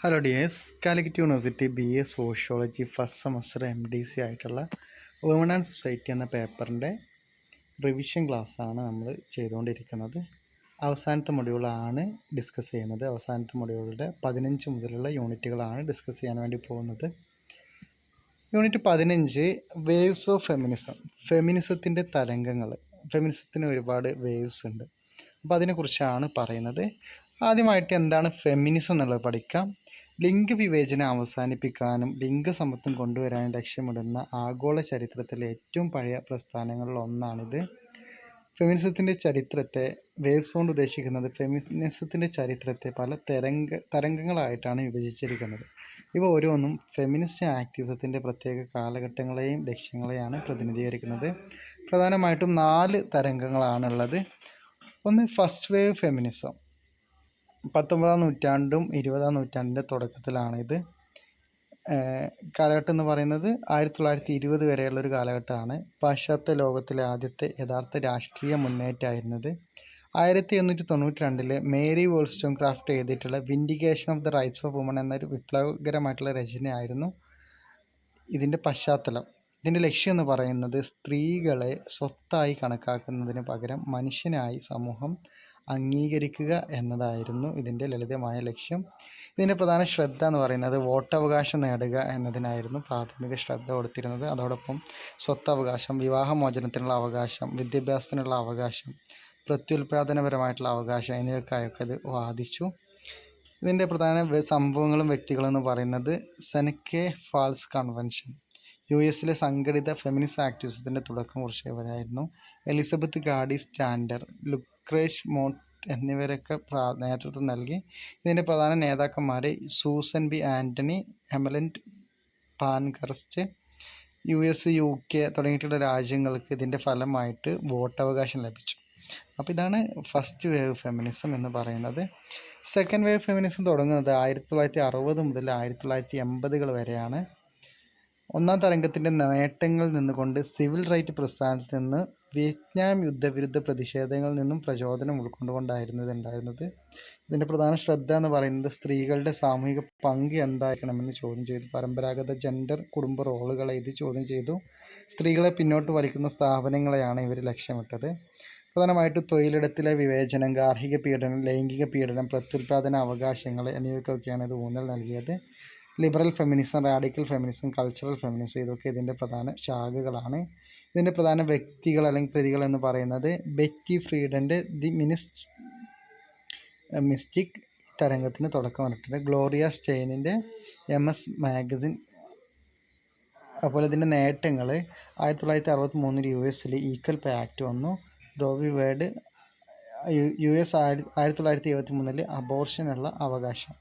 Hello D S Calicut university B A sociology first semester M D C ആയിട്ടുള്ള woman and society എന്ന പേപ്പറിന്റെ revision ക്ലാസ്സാണ് നമ്മൾ ചെയ്തുകൊണ്ടിരിക്കുന്നത്. അവസാനത്തെ മൊഡ്യൂളാണ് ഡിസ്കസ് ചെയ്യുന്നത്. അവസാനത്തെ മൊഡ്യൂളിന്റെ പതിനഞ്ച് മുതലുള്ള യൂണിറ്റുകളാണ് ഡിസ്കസ് ചെയ്യാൻ വേണ്ടി പോകുന്നത്. യൂണിറ്റ് പതിനഞ്ച് വേവ്സ് ഓഫ് ഫെമിനിസം ഫെമിനിസത്തിന്റെ തരംഗങ്ങൾ ഫെമിനിസത്തിന് ഒരുപാട് വേവ്സ് ഉണ്ട്. അപ്പോൾ അതിനെക്കുറിച്ചാണ് പറയുന്നത്. ആദ്യമായിട്ട് എന്താണ് ഫെമിനിസം എന്നുള്ളത് പഠിക്കാം. ലിംഗവിവേചനം അവസാനിപ്പിക്കാനും ലിംഗസമത്വം കൊണ്ടുവരാനും ലക്ഷ്യമിടുന്ന ആഗോള ചരിത്രത്തിലെ ഏറ്റവും പഴയ പ്രസ്ഥാനങ്ങളിൽ ഒന്നാണിത്. ഫെമിനിസത്തിന്റെ ചരിത്രത്തെ വേവ്സ് കൊണ്ട് ഉദ്ദേശിക്കുന്നത് ഫെമിനിസത്തിന്റെ ചരിത്രത്തെ പല തരംഗ തരംഗങ്ങളായിട്ടാണ് വിഭജിച്ചിരിക്കുന്നത്. ഇവ ഓരോന്നും ഫെമിനിസ്റ്റ് ആക്ടിവിസത്തിന്റെ പ്രത്യേക കാലഘട്ടങ്ങളെയും ലക്ഷ്യങ്ങളെയാണ് പ്രതിനിധീകരിക്കുന്നത്. പ്രധാനമായിട്ടും നാല് തരംഗങ്ങളാണുള്ളത്. ഒന്ന് ഫസ്റ്റ് വേവ് ഫെമിനിസം. പത്തൊമ്പതാം നൂറ്റാണ്ടും ഇരുപതാം നൂറ്റാണ്ടിന്റെ തുടക്കത്തിലാണ് ഇത് കാലഘട്ടം എന്ന് പറയുന്നത് ആയിരത്തി തൊള്ളായിരത്തി ഇരുപത് വരെയുള്ള ഒരു കാലഘട്ടമാണ്. പാശ്ചാത്യ ലോകത്തിലെ ആദ്യത്തെ യഥാർത്ഥ രാഷ്ട്രീയ മുന്നേറ്റമായിരുന്നത്. ആയിരത്തി എണ്ണൂറ്റി തൊണ്ണൂറ്റി രണ്ടിൽ മേരി വോൾസ്റ്റോൺ ക്രാഫ്റ്റ് എഴുതിയിട്ടുള്ള vindication of the rights of woman എന്നൊരു വിപ്ലവകരമായിട്ടുള്ള രചനയായിരുന്നു ഇതിന്റെ പശ്ചാത്തലം. ഇതിന്റെ ലക്ഷ്യം എന്ന് പറയുന്നത് സ്ത്രീകളെ സ്വത്തായി കണക്കാക്കുന്നതിന് പകരം മനുഷ്യനായി സമൂഹം അംഗീകരിക്കുക എന്നതായിരുന്നു ഇതിന്റെ ലളിതമായ ലക്ഷ്യം. ഇതിന്റെ പ്രധാന ശ്രദ്ധ എന്ന് പറയുന്നത് വോട്ടവകാശം നേടുക എന്നതിനായിരുന്നു പ്രാഥമിക ശ്രദ്ധ കൊടുത്തിരുന്നത്. അതോടൊപ്പം സ്വത്തവകാശം വിവാഹമോചനത്തിനുള്ള അവകാശം വിദ്യാഭ്യാസത്തിനുള്ള അവകാശം പ്രത്യുൽപാദനപരമായിട്ടുള്ള അവകാശം എന്നിവയ്ക്കായൊക്കെ അത് വാദിച്ചു. ഇതിന്റെ പ്രധാന സംഭവങ്ങളും വ്യക്തികളും എന്ന് പറയുന്നത് സെനക്കെ ഫാൾസ് കൺവെൻഷൻ യു എസിലെ സംഘടിത ഫെമിനിസ്റ്റ് ആക്ടിവിസത്തിന്റെ തുടക്കം കുറിച്ചവരായിരുന്നു. എലിസബത്ത് ഗാഡി സ്റ്റാൻഡർ ലുക്രേഷ് മോട്ട് എന്നിവരൊക്കെ നേതൃത്വം നൽകി. ഇതിന്റെ പ്രധാന നേതാക്കന്മാർ Susan B Anthony Emmeline Pankhurst U S U K തുടങ്ങിയിട്ടുള്ള രാജ്യങ്ങൾക്ക് ഇതിന്റെ ഫലമായിട്ട് വോട്ടവകാശം ലഭിച്ചു. അപ്പോൾ ഇതാണ് ഫസ്റ്റ് വേവ് ഫെമിനിസം എന്ന് പറയുന്നത്. സെക്കൻഡ് വേവ് ഫെമിനിസം തുടങ്ങുന്നത് ആയിരത്തി തൊള്ളായിരത്തി അറുപത് മുതൽ ആയിരത്തി തൊള്ളായിരത്തി എൺപതുകൾ വരെയാണ്. ഒന്നാം തരംഗത്തിന്റെ നേട്ടങ്ങളിൽ നിന്നുകൊണ്ട് സിവിൽ റൈറ്റ് പ്രസ്ഥാനത്തിൽ നിന്ന് വിയറ്റ്നാം യുദ്ധവിരുദ്ധ പ്രതിഷേധങ്ങളിൽ നിന്നും പ്രചോദനം ഉൾക്കൊണ്ടുകൊണ്ടായിരുന്നു ഇത് ഉണ്ടായിരുന്നത് ഇതിന്റെ പ്രധാന ശ്രദ്ധ എന്ന് പറയുന്നത് സ്ത്രീകളുടെ സാമൂഹിക പങ്ക് എന്തായിരിക്കണമെന്ന് ചോദ്യം ചെയ്തു. പരമ്പരാഗത ജെൻഡർ കുടുംബ റോളുകളെ ഇത് ചോദ്യം ചെയ്തു. സ്ത്രീകളെ പിന്നോട്ട് വലിക്കുന്ന സ്ഥാപനങ്ങളെയാണ് ഇവർ ലക്ഷ്യമിട്ടത്. പ്രധാനമായിട്ട് തൊഴിലിടത്തിലെ വിവേചനം ഗാർഹിക പീഡനം ലൈംഗിക പീഡനം പ്രത്യുൽപാദന അവകാശങ്ങൾ എന്നിവയ്ക്കൊക്കെയാണ് ഇത് ഊന്നൽ നൽകിയത്. Liberal feminism radical feminism cultural feminism ഇതൊക്കെ ഇതിന്റെ പ്രധാന ശാഖകളാണ്. ഇതിന്റെ പ്രധാന വ്യക്തികൾ അല്ലെങ്കിൽ പ്രതികൾ എന്ന് പറയുന്നത് ബെറ്റി ഫ്രീഡന്റെ ദി മിനിസ് മിസ്റ്റിക് തരംഗത്തിന് തുടക്കം വന്നിട്ടുണ്ട്. ഗ്ലോറിയ സ്റ്റെയിനിന്റെ എം എസ് മാഗസിൻ അതുപോലെ ഇതിന്റെ നേട്ടങ്ങൾ ആയിരത്തി തൊള്ളായിരത്തി അറുപത്തി മൂന്നിൽ യു എസിൽ ഈക്വൽ പേ ആക്ട് വന്നു റോവി വേർഡ് യു എസ് ആയിരത്തി തൊള്ളായിരത്തി അബോർഷനുള്ള അവകാശം.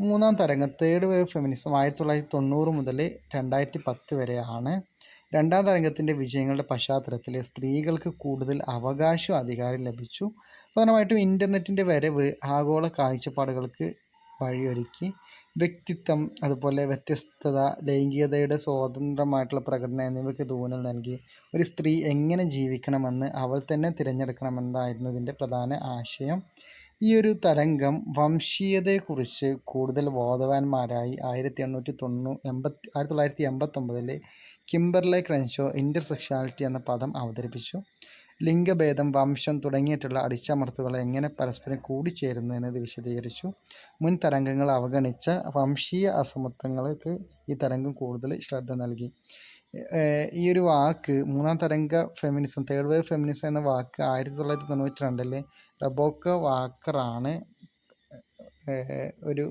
മൂന്നാം തരംഗം തേർഡ് വേവ് ഫെമിനിസം ആയിരത്തി തൊള്ളായിരത്തി തൊണ്ണൂറ് മുതൽ രണ്ടായിരത്തി പത്ത് വരെയാണ് രണ്ടാം തരംഗത്തിന്റെ വിജയങ്ങളുടെ പശ്ചാത്തലത്തിൽ സ്ത്രീകൾക്ക് കൂടുതൽ അവകാശവും അധികാരം ലഭിച്ചു. പ്രധാനമായിട്ടും ഇന്റർനെറ്റിന്റെ വരവ് ആഗോള കാഴ്ചപ്പാടുകൾക്ക് വഴിയൊരുക്കി. വ്യക്തിത്വം അതുപോലെ വ്യത്യസ്തത ലൈംഗികതയുടെ സ്വതന്ത്രമായിട്ടുള്ള പ്രകടനം എന്നിവയ്ക്ക് ഊന്നൽ നൽകി. ഒരു സ്ത്രീ എങ്ങനെ ജീവിക്കണമെന്ന് അവൾ തന്നെ തിരഞ്ഞെടുക്കണമെന്നായിരുന്നു ഇതിന്റെ പ്രധാന ആശയം. ഈ ഒരു തരംഗം വംശീയതയെക്കുറിച്ച് കൂടുതൽ ബോധവാന്മാരായി ആയിരത്തി എണ്ണൂറ്റി തൊണ്ണൂ എൺപത്തി ആയിരത്തി തൊള്ളായിരത്തി എൺപത്തൊമ്പതിൽ കിംബർലെ ക്രൻഷോ ഇന്റർസെക്ഷാലിറ്റി എന്ന പദം അവതരിപ്പിച്ചു. ലിംഗഭേദം വംശം തുടങ്ങിയിട്ടുള്ള അടിച്ചമർത്തുകൾ എങ്ങനെ പരസ്പരം കൂടിച്ചേരുന്നു എന്നത് വിശദീകരിച്ചു. മുൻ തരംഗങ്ങൾ അവഗണിച്ച വംശീയ അസമത്വങ്ങൾക്ക് ഈ തരംഗം കൂടുതൽ ശ്രദ്ധ നൽകി. ഈ ഒരു വാക്ക് മൂന്നാം തരംഗ ഫെമിനിസം തേർഡ് വേവ് ഫെമിനിസം എന്ന വാക്ക് ആയിരത്തി തൊള്ളായിരത്തി തൊണ്ണൂറ്റി രണ്ടിലെ റബോക്ക വാക്കറാണ് ഒരു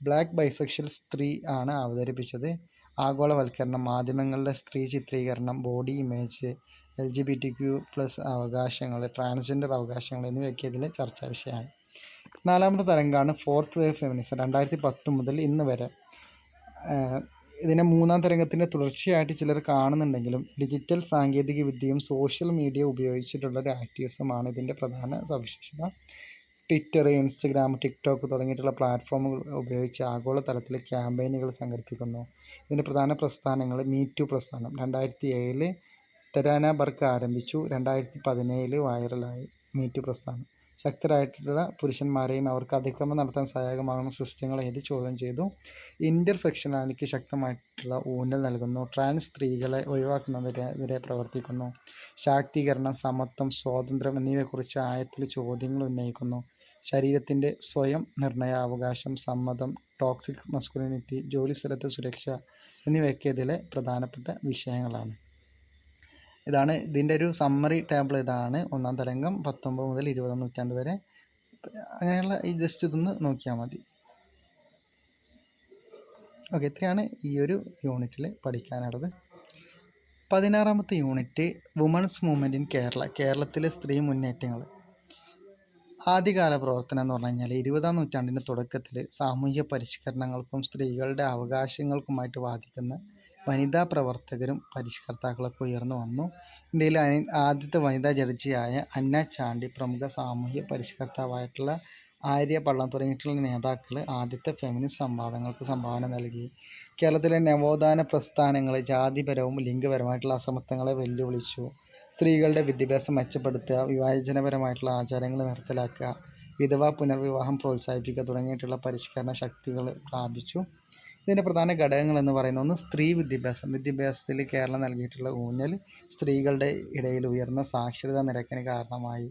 ബ്ലാക്ക് ബൈസെക്ഷൽ സ്ത്രീ ആണ് അവതരിപ്പിച്ചത്. ആഗോളവൽക്കരണം മാധ്യമങ്ങളുടെ സ്ത്രീ ചിത്രീകരണം body image L G B T Q plus അവകാശങ്ങൾ ട്രാൻസ്ജെൻഡർ അവകാശങ്ങൾ എന്നിവയൊക്കെ ഇതിൽ ചർച്ചാ വിഷയമാണ് നാലാമത്തെ തരംഗമാണ് ഫോർത്ത് വേവ് ഫെമിനിസം. രണ്ടായിരത്തി പത്ത് മുതൽ ഇന്ന് വരെ ഇതിനെ മൂന്നാം തരംഗത്തിന്റെ തുടർച്ചയായിട്ട് ചിലർ കാണുന്നുണ്ടെങ്കിലും ഡിജിറ്റൽ സാങ്കേതിക വിദ്യയും സോഷ്യൽ മീഡിയ ഉപയോഗിച്ചിട്ടുള്ള ഒരു ആക്ടിവിസമാണ് ഇതിന്റെ പ്രധാന സവിശേഷത. ട്വിറ്റർ ഇൻസ്റ്റഗ്രാം ടിക്ടോക്ക് തുടങ്ങിയിട്ടുള്ള പ്ലാറ്റ്ഫോമുകൾ ഉപയോഗിച്ച് ആഗോള തലത്തിൽ ക്യാമ്പയിനുകൾ സംഘടിപ്പിക്കുന്നു. ഇതിന്റെ പ്രധാന പ്രസ്ഥാനങ്ങൾ മീറ്റു പ്രസ്ഥാനം. രണ്ടായിരത്തി ഏഴിൽ തെരാന ബർക്ക് ആരംഭിച്ചു. രണ്ടായിരത്തി പതിനേഴിൽ വൈറലായി മീറ്റു പ്രസ്ഥാനം. ശക്തരായിട്ടുള്ള പുരുഷന്മാരെയും അവർക്ക് അതിക്രമം നടത്താൻ സഹായകമാകുന്ന സിസ്റ്റങ്ങൾ ഏത് ചോദ്യം ചെയ്തു? ഇന്റർസെക്ഷനാലിറ്റിക്ക് ശക്തമായിട്ടുള്ള ഊന്നൽ നൽകുന്നു. ട്രാൻസ് സ്ത്രീകളെ ഒഴിവാക്കുന്നതിനെതിരെ പ്രവർത്തിക്കുന്നു. ശാക്തീകരണം സമത്വം സ്വാതന്ത്ര്യം എന്നിവയെക്കുറിച്ച് ആയത്തിൽ ചോദ്യങ്ങൾ ഉന്നയിക്കുന്നു. ശരീരത്തിന്റെ സ്വയം നിർണയാവകാശം സമ്മതം ടോക്സിക് മസ്കുലിനിറ്റി ജോലിസ്ഥലത്തെ സുരക്ഷ എന്നിവയൊക്കെ ഇതിലെ പ്രധാനപ്പെട്ട വിഷയങ്ങളാണ്. ഇതാണ് ഇതിന്റെ ഒരു സമ്മറി ടേബിൾ ഇതാണ് ഒന്നാം തരംഗം പത്തൊമ്പത് മുതൽ ഇരുപതാം നൂറ്റാണ്ട് വരെ. അങ്ങനെയുള്ള ഈ ജസ്റ്റ് ഇതൊന്ന് നോക്കിയാൽ മതി. ഓക്കെ ഇത്രയാണ് ഈ ഒരു യൂണിറ്റിൽ പഠിക്കാനുള്ളത്. പതിനാറാമത്തെ unit women's movement in Kerala കേരളത്തിലെ സ്ത്രീ മുന്നേറ്റങ്ങൾ. ആദ്യകാല പ്രവർത്തനം എന്ന് പറഞ്ഞു കഴിഞ്ഞാൽ ഇരുപതാം നൂറ്റാണ്ടിന്റെ തുടക്കത്തിൽ സാമൂഹിക പരിഷ്കരണങ്ങൾക്കും സ്ത്രീകളുടെ അവകാശങ്ങൾക്കുമായിട്ട് വാദിക്കുന്ന വനിതാ പ്രവർത്തകരും പരിഷ്കർത്താക്കളൊക്കെ ഉയർന്നു വന്നു. ഇന്ത്യയിലെ ആദ്യത്തെ വനിതാ ജഡ്ജിയായ അന്ന ചാണ്ടി പ്രമുഖ സാമൂഹ്യ പരിഷ്കർത്താവായിട്ടുള്ള ആര്യ പള്ളം തുടങ്ങിയിട്ടുള്ള നേതാക്കൾ ആദ്യത്തെ ഫെമിനിസ്റ്റ് സംവാദങ്ങൾക്ക് സംഭാവന നൽകി. കേരളത്തിലെ നവോത്ഥാന പ്രസ്ഥാനങ്ങളെ ജാതിപരവും ലിംഗപരമായിട്ടുള്ള അസമത്വങ്ങളെ വെല്ലുവിളിച്ചു. സ്ത്രീകളുടെ വിദ്യാഭ്യാസം മെച്ചപ്പെടുത്തുക വിവാഹചനപരമായിട്ടുള്ള ആചാരങ്ങൾ നിർത്തലാക്കുക വിധവ പുനർവിവാഹം പ്രോത്സാഹിപ്പിക്കുക തുടങ്ങിയിട്ടുള്ള പരിഷ്കരണ ശക്തികൾ പ്രാപിച്ചു. ഇതിന്റെ പ്രധാന ഘടകങ്ങൾ എന്ന് പറയുന്ന ഒന്ന് സ്ത്രീ വിദ്യാഭ്യാസം. വിദ്യാഭ്യാസത്തിൽ കേരളം നൽകിയിട്ടുള്ള ഊന്നൽ സ്ത്രീകളുടെ ഇടയിൽ ഉയർന്ന സാക്ഷരതാ നിരക്കിന് കാരണമായി.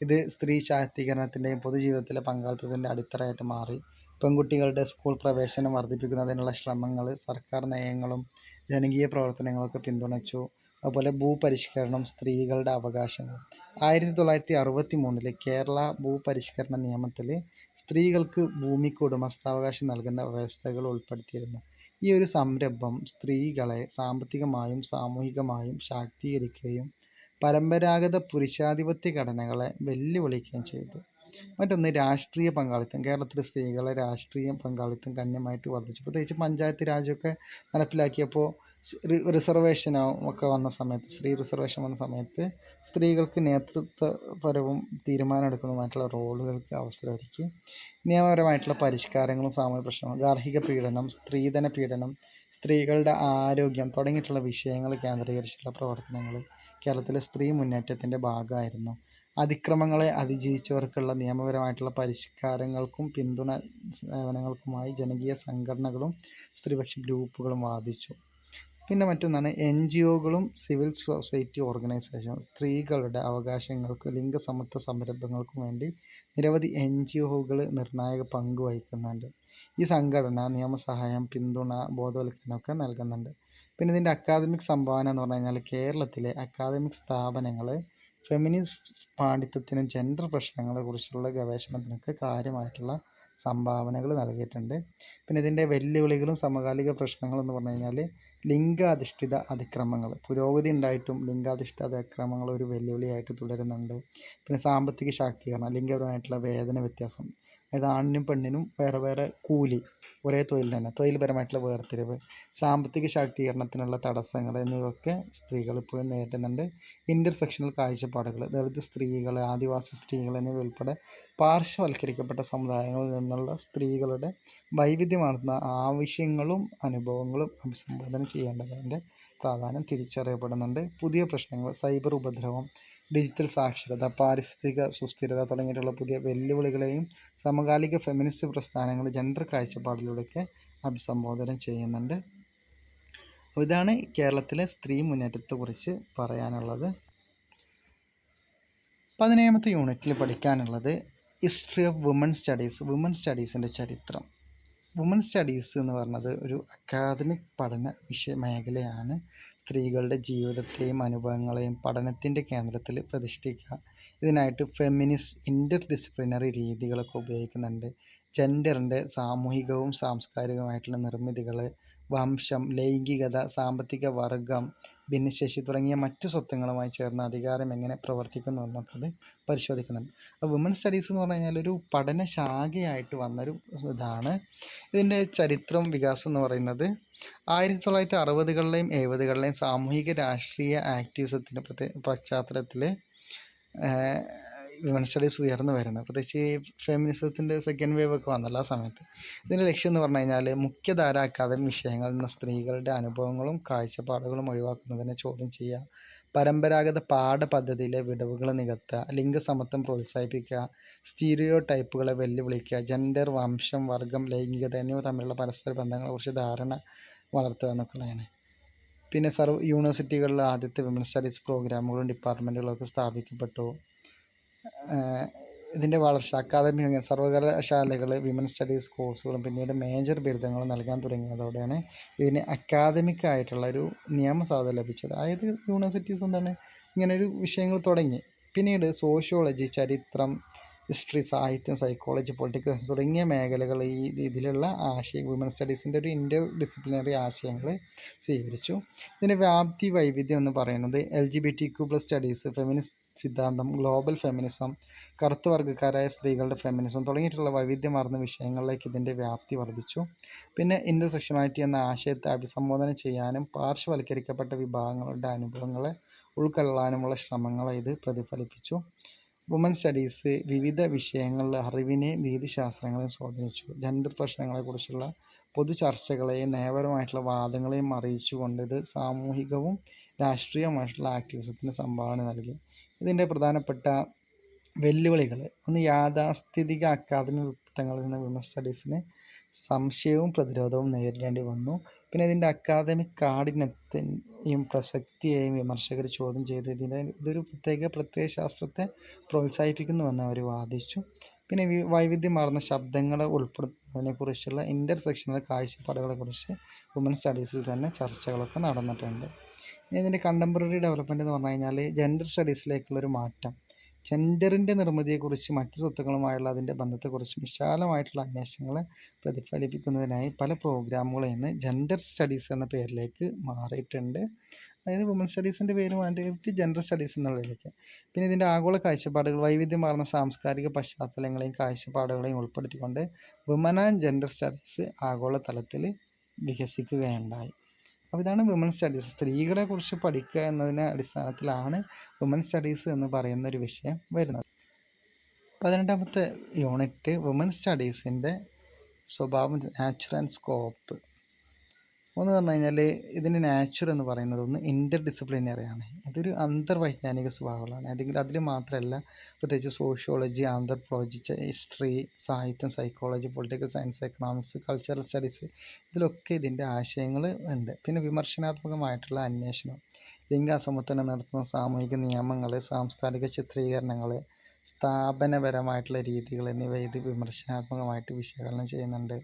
ഇത് സ്ത്രീ ശാക്തീകരണത്തിന്റെയും പൊതുജീവിതത്തിലെ പങ്കാളിത്തത്തിന്റെ അടിത്തറയായിട്ട് മാറി. പെൺകുട്ടികളുടെ സ്കൂൾ പ്രവേശനം വർദ്ധിപ്പിക്കുന്നതിനുള്ള ശ്രമങ്ങൾ സർക്കാർ നയങ്ങളും ജനകീയ പ്രവർത്തനങ്ങളൊക്കെ പിന്തുണച്ചു. അതുപോലെ ഭൂപരിഷ്കരണം സ്ത്രീകളുടെ അവകാശങ്ങൾ. ആയിരത്തി തൊള്ളായിരത്തി അറുപത്തി മൂന്നിലെ കേരള ഭൂപരിഷ്കരണ നിയമത്തിൽ സ്ത്രീകൾക്ക് ഭൂമിക്ക് ഉടമസ്ഥാവകാശം നൽകുന്ന വ്യവസ്ഥകൾ ഉൾപ്പെടുത്തിയിരുന്നു. ഈ ഒരു സംരംഭം സ്ത്രീകളെ സാമ്പത്തികമായും സാമൂഹികമായും ശാക്തീകരിക്കുകയും പരമ്പരാഗത പുരുഷാധിപത്യ ഘടനകളെ വെല്ലുവിളിക്കുകയും ചെയ്തു. മറ്റൊന്ന് രാഷ്ട്രീയ പങ്കാളിത്തം. കേരളത്തിലെ സ്ത്രീകളെ രാഷ്ട്രീയ പങ്കാളിത്തം ഗണ്യമായിട്ട് വർദ്ധിച്ചു. പ്രത്യേകിച്ച് പഞ്ചായത്ത് രാജൊക്കെ നടപ്പിലാക്കിയപ്പോൾ റിസർവേഷനോ ഒക്കെ വന്ന സമയത്ത് സ്ത്രീ റിസർവേഷൻ വന്ന സമയത്ത് സ്ത്രീകൾക്ക് നേതൃത്വപരവും തീരുമാനമെടുക്കുന്നതുമായിട്ടുള്ള റോളുകൾക്ക് അവസരം ഒരുക്കി നിയമപരമായിട്ടുള്ള പരിഷ്കാരങ്ങളും സാമൂഹ്യ പ്രശ്നങ്ങളും ഗാർഹിക പീഡനം സ്ത്രീധന പീഡനം സ്ത്രീകളുടെ ആരോഗ്യം തുടങ്ങിയിട്ടുള്ള വിഷയങ്ങൾ കേന്ദ്രീകരിച്ചുള്ള പ്രവർത്തനങ്ങൾ കേരളത്തിലെ സ്ത്രീ മുന്നേറ്റത്തിന്റെ ഭാഗമായിരുന്നു. അതിക്രമങ്ങളെ അതിജീവിച്ചവർക്കുള്ള നിയമപരമായിട്ടുള്ള പരിഷ്കാരങ്ങൾക്കും പിന്തുണ സേവനങ്ങൾക്കുമായി ജനകീയ സംഘടനകളും സ്ത്രീപക്ഷ ഗ്രൂപ്പുകളും വാദിച്ചു. പിന്നെ മറ്റൊന്നാണ് എൻ ജി ഒകളും സിവിൽ സൊസൈറ്റി ഓർഗനൈസേഷൻ സ്ത്രീകളുടെ അവകാശങ്ങൾക്ക് ലിംഗസമത്വ സംരംഭങ്ങൾക്കും വേണ്ടി നിരവധി എൻ ജി ഒകൾ നിർണായക പങ്ക് വഹിക്കുന്നുണ്ട്. ഈ സംഘടന നിയമസഹായം പിന്തുണ ബോധവൽക്കരണമൊക്കെ നൽകുന്നുണ്ട്. പിന്നെ ഇതിന്റെ അക്കാദമിക് സംഭാവന എന്ന് പറഞ്ഞു കഴിഞ്ഞാൽ കേരളത്തിലെ അക്കാദമിക് സ്ഥാപനങ്ങൾ ഫെമിനിസ്റ്റ് പാണ്ഡിത്യത്തിനും ജെൻഡർ പ്രശ്നങ്ങളെക്കുറിച്ചുള്ള ഗവേഷണത്തിനൊക്കെ കാര്യമായിട്ടുള്ള സംഭാവനകൾ നൽകിയിട്ടുണ്ട്. പിന്നെ ഇതിന്റെ വെല്ലുവിളികളും സമകാലിക പ്രശ്നങ്ങളും എന്ന് പറഞ്ഞു കഴിഞ്ഞാൽ ലിംഗാധിഷ്ഠിത അതിക്രമങ്ങൾ. പുരോഗതി ഉണ്ടായിട്ടും ലിംഗാധിഷ്ഠിത അതിക്രമങ്ങൾ ഒരു വെല്ലുവിളിയായിട്ട് തുടരുന്നുണ്ട്. പിന്നെ സാമ്പത്തിക ശാക്തീകരണം ലിംഗപരമായിട്ടുള്ള വേതന വ്യത്യാസം. അതായത് ആണിനും പെണ്ണിനും വേറെ വേറെ കൂലി ഒരേ തൊഴിൽ തന്നെ തൊഴിൽപരമായിട്ടുള്ള വേർതിരിവ് സാമ്പത്തിക ശാക്തീകരണത്തിനുള്ള തടസ്സങ്ങൾ എന്നിവയൊക്കെ സ്ത്രീകൾ ഇപ്പോഴും നേരിടുന്നുണ്ട്. ഇന്റർസെക്ഷണൽ കാഴ്ചപ്പാടുകൾ ദളിത് സ്ത്രീകൾ ആദിവാസി സ്ത്രീകൾ എന്നിവ ഉൾപ്പെടെ പാർശ്വവൽക്കരിക്കപ്പെട്ട സമുദായങ്ങളിൽ നിന്നുള്ള സ്ത്രീകളുടെ വൈവിധ്യമാർന്ന ആവശ്യങ്ങളും അനുഭവങ്ങളും അഭിസംബോധന ചെയ്യേണ്ടതിന്റെ പ്രാധാന്യം തിരിച്ചറിയപ്പെടുന്നുണ്ട്. പുതിയ പ്രശ്നങ്ങൾ സൈബർ ഉപദ്രവം ഡിജിറ്റൽ സാക്ഷരത പാരിസ്ഥിതിക സുസ്ഥിരത തുടങ്ങിയിട്ടുള്ള പുതിയ വെല്ലുവിളികളെയും സമകാലിക ഫെമിനിസ്റ്റ് പ്രസ്ഥാനങ്ങൾ ജെൻഡർ കാഴ്ചപ്പാടിലൂടെയൊക്കെ അഭിസംബോധന ചെയ്യുന്നുണ്ട്. അപ്പോൾ ഇതാണ് കേരളത്തിലെ സ്ത്രീ മുന്നേറ്റത്തെക്കുറിച്ച് പറയാനുള്ളത്. പതിനേഴാമത്തെ യൂണിറ്റിൽ പഠിക്കാനുള്ളത് history of woman studies woman സ്റ്റഡീസിന്റെ ചരിത്രം. വുമൺ സ്റ്റഡീസ് എന്ന് പറഞ്ഞത് ഒരു അക്കാദമിക് പഠന വിഷയ മേഖലയാണ്. സ്ത്രീകളുടെ ജീവിതത്തെയും അനുഭവങ്ങളെയും പഠനത്തിന്റെ കേന്ദ്രത്തിൽ പ്രതിഷ്ഠിക്കുക. ഇതിനായിട്ട് ഫെമിനിസ്റ്റ് ഇന്റർ ഡിസിപ്ലിനറി രീതികളൊക്കെ ഉപയോഗിക്കുന്നുണ്ട്. ജെൻഡറിന്റെ സാമൂഹികവും സാംസ്കാരികവുമായിട്ടുള്ള നിർമ്മിതികൾ വംശം ലൈംഗികത സാമ്പത്തിക വർഗം ഭിന്നശേഷി തുടങ്ങിയ മറ്റു സ്വത്വങ്ങളുമായി ചേർന്ന അധികാരം എങ്ങനെ പ്രവർത്തിക്കുന്നു എന്നുള്ളത് പരിശോധിക്കുന്നുണ്ട് അപ്പോൾ വിമൻ സ്റ്റഡീസ് എന്ന് പറഞ്ഞു കഴിഞ്ഞാൽ ഒരു പഠനശാഖയായിട്ട് വന്നൊരു ഇതാണ്. ഇതിന്റെ ചരിത്രം വികാസം എന്ന് പറയുന്നത് ആയിരത്തി തൊള്ളായിരത്തി അറുപതുകളിലെയും എഴുപതുകളിലെയും സാമൂഹിക രാഷ്ട്രീയ ആക്ടിവിസത്തിന്റെ പശ്ചാത്തലത്തിൽ വിമൻ സ്റ്റഡീസ് ഉയർന്നു വരുന്നത്. പ്രത്യേകിച്ച് ഈ ഫെമിനിസത്തിന്റെ സെക്കൻഡ് വേവ് ഒക്കെ വന്നല്ലോ ആ സമയത്ത്. ഇതിന്റെ ലക്ഷ്യം എന്ന് പറഞ്ഞു കഴിഞ്ഞാൽ മുഖ്യധാര അക്കാദമി വിഷയങ്ങളിൽ നിന്ന് സ്ത്രീകളുടെ അനുഭവങ്ങളും കാഴ്ചപ്പാടുകളും ഒഴിവാക്കുന്നതിനെ ചോദ്യം ചെയ്യുക. പരമ്പരാഗത പാഠപദ്ധതിയിലെ വിടവുകൾ നികത്തുക ലിംഗസമത്വം പ്രോത്സാഹിപ്പിക്കുക സ്റ്റീരിയോ ടൈപ്പുകളെ വെല്ലുവിളിക്കുക ജെൻഡർ വംശം വർഗം ലൈംഗികത എന്നിവ തമ്മിലുള്ള പരസ്പര ബന്ധങ്ങളെക്കുറിച്ച് ധാരണ വളർത്തുക എന്നൊക്കെയാണ് പിന്നെ സർവ യൂണിവേഴ്സിറ്റികളിൽ ആദ്യത്തെ വിമൻ സ്റ്റഡീസ് പ്രോഗ്രാമുകളും ഡിപ്പാർട്ട്മെന്റുകളൊക്കെ സ്ഥാപിക്കപ്പെട്ടു. ഇതിന്റെ വളർച്ച അക്കാദമിക സർവകലാശാലകൾ വിമൻ സ്റ്റഡീസ് കോഴ്സുകളും പിന്നീട് മേജർ ബിരുദങ്ങളും നൽകാൻ തുടങ്ങിയതോടെയാണ് ഇതിന് അക്കാദമിക് ആയിട്ടുള്ള ഒരു നിയമസാധുത ലഭിച്ചത്. അതായത് യൂണിവേഴ്സിറ്റീസ് എന്താണ്? ഇങ്ങനെ ഒരു വിഷയങ്ങൾ തുടങ്ങി. പിന്നീട് സോഷ്യോളജി ചരിത്രം ഹിസ്റ്ററി സാഹിത്യം സൈക്കോളജി പൊളിറ്റിക്കൽ തുടങ്ങിയ മേഖലകൾ ഈ ഇതിലുള്ള ആശയം വിമൻ സ്റ്റഡീസിന്റെ ഒരു ഇന്റർ ഡിസിപ്ലിനറി ആശയങ്ങൾ സ്വീകരിച്ചു. ഇതിന്റെ വ്യാപ്തി വൈവിധ്യം എന്ന് പറയുന്നത് L G B T Q plus studies feminist സിദ്ധാന്തം ഗ്ലോബൽ ഫെമിനിസം കറുത്ത വർഗക്കാരായ സ്ത്രീകളുടെ ഫെമിനിസം തുടങ്ങിയിട്ടുള്ള വൈവിധ്യമാർന്ന വിഷയങ്ങളിലേക്ക് ഇതിന്റെ വ്യാപ്തി വർദ്ധിച്ചു. പിന്നെ ഇന്റർസെക്ഷനാലിറ്റി എന്ന ആശയത്തെ അഭിസംബോധന ചെയ്യാനും പാർശ്വവൽക്കരിക്കപ്പെട്ട വിഭാഗങ്ങളുടെ അനുഭവങ്ങളെ ഉൾക്കൊള്ളാനുമുള്ള ശ്രമങ്ങളെ ഇത് പ്രതിഫലിപ്പിച്ചു. വുമൻ സ്റ്റഡീസ് വിവിധ വിഷയങ്ങളിൽ അറിവിനെ രീതിശാസ്ത്രങ്ങളെയും സ്വാധീനിച്ചു. ജെൻഡർ പ്രശ്നങ്ങളെക്കുറിച്ചുള്ള പൊതു ചർച്ചകളെയും നയപരമായിട്ടുള്ള വാദങ്ങളെയും അറിയിച്ചുകൊണ്ട് ഇത് സാമൂഹികവും രാഷ്ട്രീയവുമായിട്ടുള്ള ആക്ടിവിസത്തിന് സംഭാവന നൽകി. ഇതിന്റെ പ്രധാനപ്പെട്ട വെല്ലുവിളികൾ. ഒന്ന് യാഥാസ്ഥിതിക അക്കാദമിക വൃത്തങ്ങളിൽ നിന്ന് വിമൻ സ്റ്റഡീസിന് സംശയവും പ്രതിരോധവും നേരിടേണ്ടി വന്നു. പിന്നെ ഇതിന്റെ അക്കാദമിക് കാഠിനത്തെയും പ്രസക്തിയെയും വിമർശകർ ചോദ്യം ചെയ്ത് ഇതിന്റെ ഇതൊരു പ്രത്യേക പ്രത്യയശാസ്ത്രത്തെ പ്രോത്സാഹിപ്പിക്കുന്നുവെന്ന് അവർ വാദിച്ചു. പിന്നെ വൈവിധ്യമാർന്ന ശബ്ദങ്ങളെ ഉൾപ്പെടുത്തുന്നതിനെക്കുറിച്ചുള്ള ഇന്റർസെക്ഷണൽ കാഴ്ചപ്പാടുകളെക്കുറിച്ച് വുമൻ സ്റ്റഡീസിൽ തന്നെ ചർച്ചകളൊക്കെ നടന്നിട്ടുണ്ട്. ഇതിന്റെ കണ്ടംപററി ഡെവലപ്മെന്റ് എന്ന് പറഞ്ഞു കഴിഞ്ഞാൽ ജെൻഡർ സ്റ്റഡീസിലേക്കുള്ളൊരു മാറ്റം. ജെൻഡറിന്റെ നിർമ്മിതിയെക്കുറിച്ച് മറ്റ് സ്വത്തുക്കളുമായുള്ള അതിന്റെ ബന്ധത്തെക്കുറിച്ച് വിശാലമായിട്ടുള്ള അന്വേഷണങ്ങളെ പ്രതിഫലിപ്പിക്കുന്നതിനായി പല പ്രോഗ്രാമുകളും ഇന്ന് ജെൻഡർ സ്റ്റഡീസ് എന്ന പേരിലേക്ക് മാറിയിട്ടുണ്ട്. അതായത് വുമൻ സ്റ്റഡീസിന്റെ പേര് മാറ്റിയിട്ട് ജെൻഡർ സ്റ്റഡീസ് എന്നുള്ളതിലേക്ക്. പിന്നെ ഇതിന്റെ ആഗോള കാഴ്ചപ്പാടുകൾ വൈവിധ്യമാർന്ന സാംസ്കാരിക പശ്ചാത്തലങ്ങളെയും കാഴ്ചപ്പാടുകളെയും ഉൾപ്പെടുത്തിക്കൊണ്ട് വുമൻ ആൻഡ് ജെൻഡർ സ്റ്റഡീസ് ആഗോള തലത്തിൽ വികസിക്കുകയുണ്ടായി. അപ്പോൾ ഇതാണ് വിമൻ സ്റ്റഡീസ് സ്ത്രീകളെ കുറിച്ച് പഠിക്കുക എന്നതിന്റെ അടിസ്ഥാനത്തിലാണ് വിമൻ സ്റ്റഡീസ് എന്ന് പറയുന്ന ഒരു വിഷയം വരുന്നത്. പതിനെട്ടാമത്തെ യൂണിറ്റ് വിമൻ സ്റ്റഡീസിന്റെ സ്വഭാവം നാച്ചുറൽ സ്കോപ്പ് ഒന്ന് പറഞ്ഞു കഴിഞ്ഞാൽ ഇതിന്റെ നാച്ചുർ എന്ന് പറയുന്നത് ഒന്ന് ഇന്റർ ഡിസിപ്ലിനറി ആണ്. ഇതൊരു അന്തർവൈജ്ഞാനിക സ്വഭാവങ്ങളാണ് അല്ലെങ്കിൽ അതിൽ മാത്രമല്ല പ്രത്യേകിച്ച് സോഷ്യോളജി ആന്ത്രപ്രോളജി ഹിസ്റ്ററി സാഹിത്യം psychology political science economics cultural studies ഇതിലൊക്കെ ഇതിന്റെ ആശയങ്ങൾ ഉണ്ട്. പിന്നെ വിമർശനാത്മകമായിട്ടുള്ള അന്വേഷണം. ലിംഗാസമത്വം നടത്തുന്ന സാമൂഹിക നിയമങ്ങൾ സാംസ്കാരിക ചിത്രീകരണങ്ങൾ സ്ഥാപനപരമായിട്ടുള്ള രീതികൾ എന്നിവ ഇത് വിമർശനാത്മകമായിട്ട് വിശകലനം ചെയ്യുന്നുണ്ട്.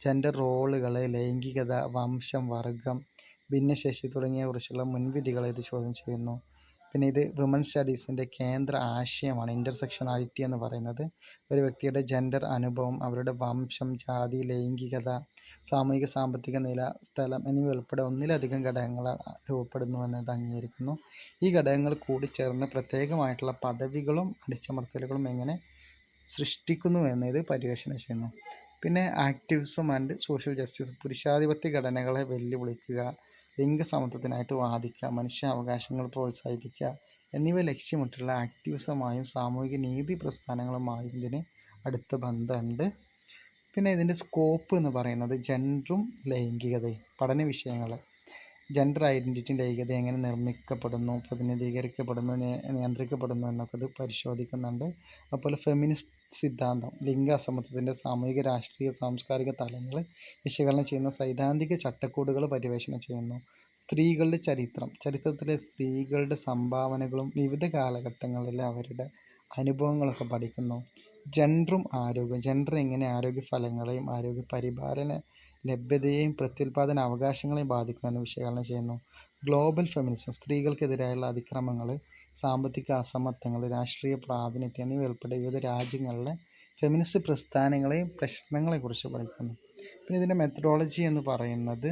ജെൻഡർ റോളുകൾ ലൈംഗികത വംശം വർഗം ഭിന്നശേഷി തുടങ്ങിയവയെക്കുറിച്ചുള്ള മുൻവിധികളെ ഇത് ചോദ്യം ചെയ്യുന്നു. പിന്നെ ഇത് വിമൻ സ്റ്റഡീസിന്റെ കേന്ദ്ര ആശയമാണ് ഇന്റർസെക്ഷണാലിറ്റി എന്ന് പറയുന്നത്. ഒരു വ്യക്തിയുടെ ജെൻഡർ അനുഭവം അവരുടെ വംശം ജാതി ലൈംഗികത സാമൂഹിക സാമ്പത്തിക നില സ്ഥലം എന്നിവ ഉൾപ്പെടെ ഒന്നിലധികം ഘടകങ്ങൾ രൂപപ്പെടുന്നുവെന്ന് ഇത് അംഗീകരിക്കുന്നു. ഈ ഘടകങ്ങൾ കൂടി ചേർന്ന് പ്രത്യേകമായിട്ടുള്ള പദവികളും അടിച്ചമർത്തലുകളും എങ്ങനെ സൃഷ്ടിക്കുന്നു എന്നത് പര്യവേഷണം ചെയ്യുന്നു. പിന്നെ ആക്ടിവിസം ആൻഡ് സോഷ്യൽ ജസ്റ്റിസ് പുരുഷാധിപത്യ ഘടനകളെ വെല്ലുവിളിക്കുക ലിംഗസമത്വത്തിനായിട്ട് വാദിക്കുക മനുഷ്യാവകാശങ്ങൾ പ്രോത്സാഹിപ്പിക്കുക എന്നിവ ലക്ഷ്യമിട്ടുള്ള ആക്ടിവിസമായും സാമൂഹിക നീതി പ്രസ്ഥാനങ്ങളുമായും ഇതിന് അടുത്ത ബന്ധമുണ്ട്. പിന്നെ ഇതിന്റെ സ്കോപ്പ് എന്ന് പറയുന്നത് ജെൻഡറും ലൈംഗികതയും. പഠന വിഷയങ്ങൾ ജെൻഡർ ഐഡന്റിറ്റി ലൈംഗികത എങ്ങനെ നിർമ്മിക്കപ്പെടുന്നു പ്രതിനിധീകരിക്കപ്പെടുന്നു നിയന്ത്രിക്കപ്പെടുന്നു എന്നൊക്കെ ഇത് പരിശോധിക്കുന്നുണ്ട്. അതുപോലെ ഫെമിനിസ്റ്റ് സിദ്ധാന്തം ലിംഗ അസമത്വത്തിന്റെ സാമൂഹിക രാഷ്ട്രീയ സാംസ്കാരിക തലങ്ങൾ വിശകലനം ചെയ്യുന്ന സൈദ്ധാന്തിക ചട്ടക്കൂടുകൾ പര്യവേഷണം ചെയ്യുന്നു. സ്ത്രീകളുടെ ചരിത്രം ചരിത്രത്തിലെ സ്ത്രീകളുടെ സംഭാവനകളും വിവിധ കാലഘട്ടങ്ങളിലെ അവരുടെ അനുഭവങ്ങളൊക്കെ പഠിക്കുന്നു. ജെൻഡറും ആരോഗ്യം ജെൻഡർ എങ്ങനെ ആരോഗ്യ ഫലങ്ങളെയും ആരോഗ്യ പരിപാലന ലഭ്യതയെയും പ്രത്യുൽപാദന അവകാശങ്ങളെയും എന്ന് വിശകലനം ചെയ്യുന്നു. ഗ്ലോബൽ ഫെമിനിസം സ്ത്രീകൾക്കെതിരായുള്ള അതിക്രമങ്ങൾ സാമ്പത്തിക അസമത്വങ്ങൾ രാഷ്ട്രീയ പ്രാതിനിധ്യം എന്നിവ ഉൾപ്പെടെ വിവിധ രാജ്യങ്ങളിലെ ഫെമിനിസ്റ്റ് പ്രസ്ഥാനങ്ങളെയും പ്രശ്നങ്ങളെക്കുറിച്ച് പഠിക്കുന്നു. പിന്നെ ഇതിന്റെ മെത്തഡോളജി എന്ന് പറയുന്നത്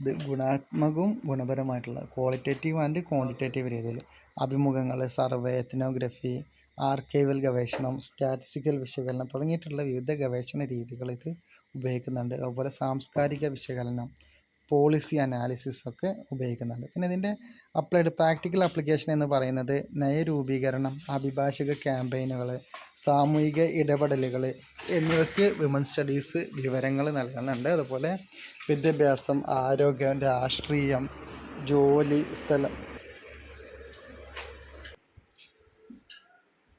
ഇത് ഗുണാത്മകവും ഗുണപരമായിട്ടുള്ള ക്വാളിറ്റേറ്റീവ് ആൻഡ് ക്വാണ്ടിറ്റേറ്റീവ് രീതിയിൽ അഭിമുഖങ്ങൾ സർവേ എത്നോഗ്രഫി ആർക്കൈവൽ ഗവേഷണം സ്റ്റാറ്റിസ്റ്റിക്കൽ വിശകലനം തുടങ്ങിയിട്ടുള്ള വിവിധ ഗവേഷണ രീതികൾ ഇത് ഉപയോഗിക്കുന്നുണ്ട്. അതുപോലെ സാംസ്കാരിക വിശകലനം പോളിസി അനാലിസിസ് ഒക്കെ ഉപയോഗിക്കുന്നുണ്ട്. പിന്നെ ഇതിന്റെ അപ്ലൈഡ് പ്രാക്ടിക്കൽ ആപ്ലിക്കേഷൻ എന്ന് പറയുന്നത് നയരൂപീകരണം അഭിഭാഷക ക്യാമ്പയിനുകൾ സാമൂഹിക ഇടപെടലുകൾ എന്നിവയ്ക്ക് വിമൻ സ്റ്റഡീസ് വിവരങ്ങൾ നൽകുന്നുണ്ട്. അതുപോലെ വിദ്യാഭ്യാസം ആരോഗ്യം രാഷ്ട്രീയം ജോലി സ്ഥലം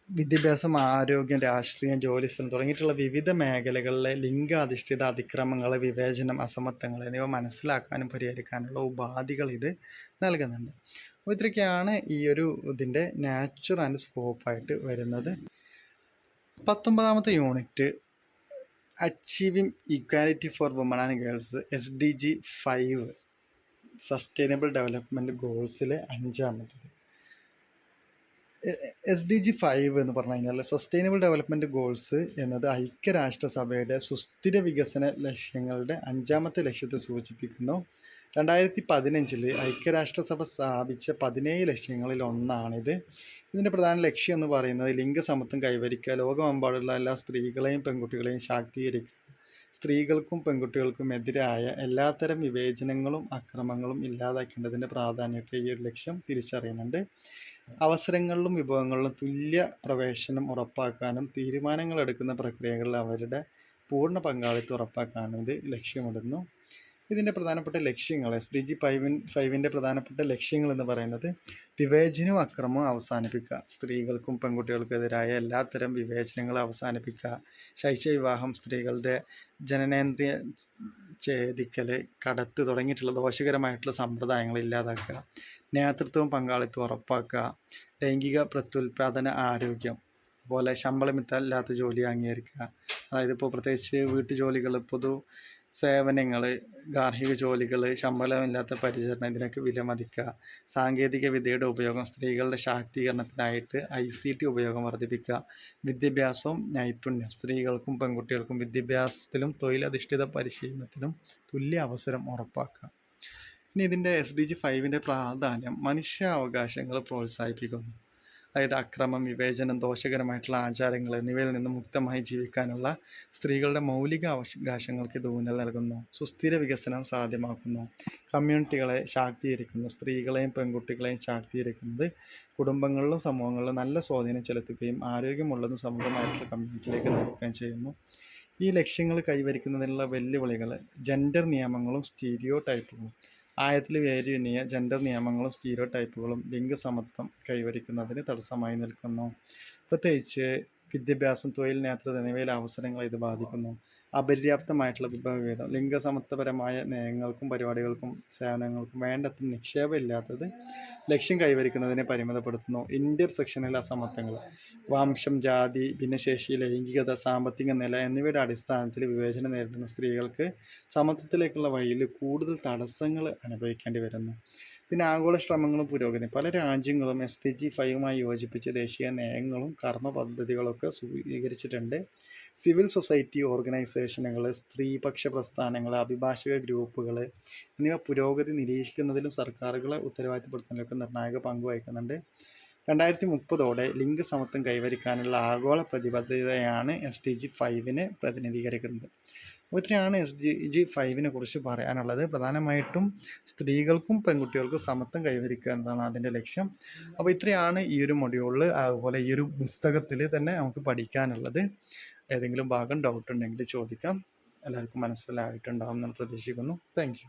വിദ്യാഭ്യാസം ആരോഗ്യം രാഷ്ട്രീയം ജോലിസ്ഥലം തുടങ്ങിയിട്ടുള്ള വിവിധ മേഖലകളിലെ ലിംഗാധിഷ്ഠിത അതിക്രമങ്ങൾ വിവേചനം അസമത്വങ്ങൾ എന്നിവ മനസ്സിലാക്കാനും പരിഹരിക്കാനുള്ള ഉപാധികൾ ഇത് നൽകുന്നുണ്ട്. അപ്പോൾ ഇത്രയൊക്കെയാണ് ഈ ഒരു ഇതിന്റെ നാച്ചുറൽ ആൻഡ് സ്കോപ്പായിട്ട് വരുന്നത്. പത്തൊമ്പതാമത്തെ unit achieving equality for women and girls S D G five sustainable development ഗോൾസിലെ അഞ്ചാമത്തത്. എസ് ഡി ജി ഫൈവ് എന്ന് പറഞ്ഞു കഴിഞ്ഞാൽ സസ്റ്റൈനബിൾ ഡെവലപ്മെന്റ് ഗോൾസ് എന്നത് ഐക്യരാഷ്ട്രസഭയുടെ സുസ്ഥിര വികസന ലക്ഷ്യങ്ങളുടെ അഞ്ചാമത്തെ ലക്ഷ്യത്തെ സൂചിപ്പിക്കുന്നു. രണ്ടായിരത്തി പതിനഞ്ചിൽ ഐക്യരാഷ്ട്രസഭ സ്ഥാപിച്ച പതിനേഴ് ലക്ഷ്യങ്ങളിൽ ഒന്നാണിത്. ഇതിന്റെ പ്രധാന ലക്ഷ്യം എന്ന് പറയുന്നത് ലിംഗസമത്വം കൈവരിക്കുക ലോകമെമ്പാടുള്ള എല്ലാ സ്ത്രീകളെയും പെൺകുട്ടികളെയും ശാക്തീകരിക്കുക സ്ത്രീകൾക്കും പെൺകുട്ടികൾക്കും എതിരായ എല്ലാത്തരം വിവേചനങ്ങളും അക്രമങ്ങളും ഇല്ലാതാക്കേണ്ടതിന്റെ പ്രാധാന്യമൊക്കെ ഈ ഒരു ലക്ഷ്യം തിരിച്ചറിയുന്നുണ്ട്. അവസരങ്ങളിലും വിഭവങ്ങളിലും തുല്യ പ്രവേശനം ഉറപ്പാക്കാനും തീരുമാനങ്ങൾ എടുക്കുന്ന പ്രക്രിയകളിൽ അവരുടെ പൂർണ പങ്കാളിത്തം ഉറപ്പാക്കാനും ഇത് ലക്ഷ്യമിടുന്നു. ഇതിന്റെ പ്രധാനപ്പെട്ട ലക്ഷ്യങ്ങൾ എസ് ഡി ജി ഫൈവിൻ ഫൈവിന്റെ പ്രധാനപ്പെട്ട ലക്ഷ്യങ്ങൾ എന്ന് പറയുന്നത് വിവേചനവും അക്രമവും അവസാനിപ്പിക്കുക. സ്ത്രീകൾക്കും പെൺകുട്ടികൾക്കും എതിരായ എല്ലാത്തരം വിവേചനങ്ങളും അവസാനിപ്പിക്കുക. ശൈശവ വിവാഹം സ്ത്രീകളുടെ ജനനേന്ദ്രിയ ഛേദിക്കൽ കടത്ത് തുടങ്ങിയിട്ടുള്ള ദോഷകരമായിട്ടുള്ള സമ്പ്രദായങ്ങൾ ഇല്ലാതാക്കുക. നേതൃത്വവും പങ്കാളിത്തവും ഉറപ്പാക്കുക. ലൈംഗിക പ്രത്യുൽപാദന ആരോഗ്യം. അതുപോലെ ശമ്പളമില്ലാത്ത ജോലി അംഗീകരിക്കുക. അതായത് ഇപ്പോൾ പ്രത്യേകിച്ച് വീട്ടുജോലികൾ പൊതു സേവനങ്ങൾ ഗാർഹിക ജോലികൾ ശമ്പളമില്ലാത്ത പരിചരണം ഇതിനൊക്കെ വിലമതിക്കുക സാങ്കേതിക വിദ്യയുടെ ഉപയോഗം സ്ത്രീകളുടെ ശാക്തീകരണത്തിനായിട്ട് ഐ സി ടി ഉപയോഗം വർദ്ധിപ്പിക്കുക. വിദ്യാഭ്യാസവും നൈപുണ്യം. സ്ത്രീകൾക്കും പെൺകുട്ടികൾക്കും വിദ്യാഭ്യാസത്തിലും തൊഴിലധിഷ്ഠിത പരിശീലനത്തിലും തുല്യ അവസരം ഉറപ്പാക്കുക. ഇനി ഇതിന്റെ എസ് ഡി ജി ഫൈവിന്റെ പ്രാധാന്യം മനുഷ്യാവകാശങ്ങൾ പ്രോത്സാഹിപ്പിക്കുന്നു. അതായത് അക്രമം വിവേചനം ദോഷകരമായിട്ടുള്ള ആചാരങ്ങൾ എന്നിവയിൽ നിന്ന് മുക്തമായി ജീവിക്കാനുള്ള സ്ത്രീകളുടെ മൗലിക അവകാശങ്ങൾക്ക് ഇത് ഊന്നൽ നൽകുന്നു. സുസ്ഥിര വികസനം സാധ്യമാക്കുന്നു. കമ്മ്യൂണിറ്റികളെ ശാക്തീകരിക്കുന്നു. സ്ത്രീകളെയും പെൺകുട്ടികളെയും ശാക്തീകരിക്കുന്നത് കുടുംബങ്ങളിലും സമൂഹങ്ങളിലും നല്ല സ്വാധീനം ചെലുത്തുകയും ആരോഗ്യമുള്ളതും സമൃദ്ധമായിട്ടുള്ള കമ്മ്യൂണിറ്റിയിലേക്ക് നയിക്കുകയും ചെയ്യുന്നു. ഈ ലക്ഷ്യങ്ങൾ കൈവരിക്കുന്നതിനുള്ള വെല്ലുവിളികൾ ജെൻഡർ നിയമങ്ങളും സ്റ്റീരിയോ ടൈപ്പുകളും ആയത്തിൽ വേരൂന്നിയ ജെൻഡർ നിയമങ്ങളും സ്റ്റീരിയോ ടൈപ്പുകളും ലിംഗസമത്വം കൈവരിക്കുന്നതിന് തടസ്സമായി നിൽക്കുന്നു. പ്രത്യേകിച്ച് വിദ്യാഭ്യാസം തൊഴിൽ നേതൃത്വം എന്നിവയിലെ അവസരങ്ങളെ ഇത് ബാധിക്കുന്നു. അപര്യാപ്തമായിട്ടുള്ള വിഭവഭേദം ലിംഗസമത്വപരമായ നയങ്ങൾക്കും പരിപാടികൾക്കും സേവനങ്ങൾക്കും വേണ്ടത്ര നിക്ഷേപമില്ലാത്തത് ലക്ഷ്യം കൈവരിക്കുന്നതിനെ പരിമിതപ്പെടുത്തുന്നു. ഇന്റർ സെക്ഷനിൽ അസമത്വങ്ങൾ വംശം ജാതി ഭിന്നശേഷി ലൈംഗികത സാമ്പത്തിക നില എന്നിവയുടെ അടിസ്ഥാനത്തിൽ വിവേചനം നേരിടുന്ന സ്ത്രീകൾക്ക് സമത്വത്തിലേക്കുള്ള വഴിയിൽ കൂടുതൽ തടസ്സങ്ങൾ അനുഭവിക്കേണ്ടി വരുന്നു. പിന്നെ ആഗോള ശ്രമങ്ങളും പുരോഗതി പല രാജ്യങ്ങളും എസ് ടി ജി ഫൈവുമായി യോജിപ്പിച്ച് ദേശീയ നയങ്ങളും കർമ്മ പദ്ധതികളൊക്കെ സ്വീകരിച്ചിട്ടുണ്ട്. സിവിൽ സൊസൈറ്റി ഓർഗനൈസേഷനുകൾ സ്ത്രീപക്ഷ പ്രസ്ഥാനങ്ങൾ അഭിഭാഷക ഗ്രൂപ്പുകൾ എന്നിവ പുരോഗതി നിരീക്ഷിക്കുന്നതിലും സർക്കാരുകളെ ഉത്തരവാദിത്തപ്പെടുത്തുന്നതിലൊക്കെ നിർണായക പങ്ക് വഹിക്കുന്നുണ്ട്. രണ്ടായിരത്തി മുപ്പതോടെ ലിംഗ സമത്വം കൈവരിക്കാനുള്ള ആഗോള പ്രതിബദ്ധതയാണ് എസ് ഡി ജി ഫൈവിനെ പ്രതിനിധീകരിക്കുന്നത്. അപ്പോൾ ഇത്രയാണ് എസ് ഡി ജി ഫൈവിനെ കുറിച്ച് പറയാനുള്ളത്. പ്രധാനമായിട്ടും സ്ത്രീകൾക്കും പെൺകുട്ടികൾക്കും സമത്വം കൈവരിക്കുക എന്നതാണ് അതിന്റെ ലക്ഷ്യം. അപ്പോൾ ഇത്രയാണ് ഈ ഒരു മൊഡ്യൂളിൽ അതുപോലെ ഈ ഒരു പുസ്തകത്തിൽ തന്നെ നമുക്ക് പഠിക്കാനുള്ളത്. ഏതെങ്കിലും ഭാഗം ഡൗട്ട് ഉണ്ടെങ്കിൽ ചോദിക്കാം. എല്ലാവർക്കും മനസ്സിലായിട്ടുണ്ടാകും എന്ന് പ്രതീക്ഷിക്കുന്നു. താങ്ക്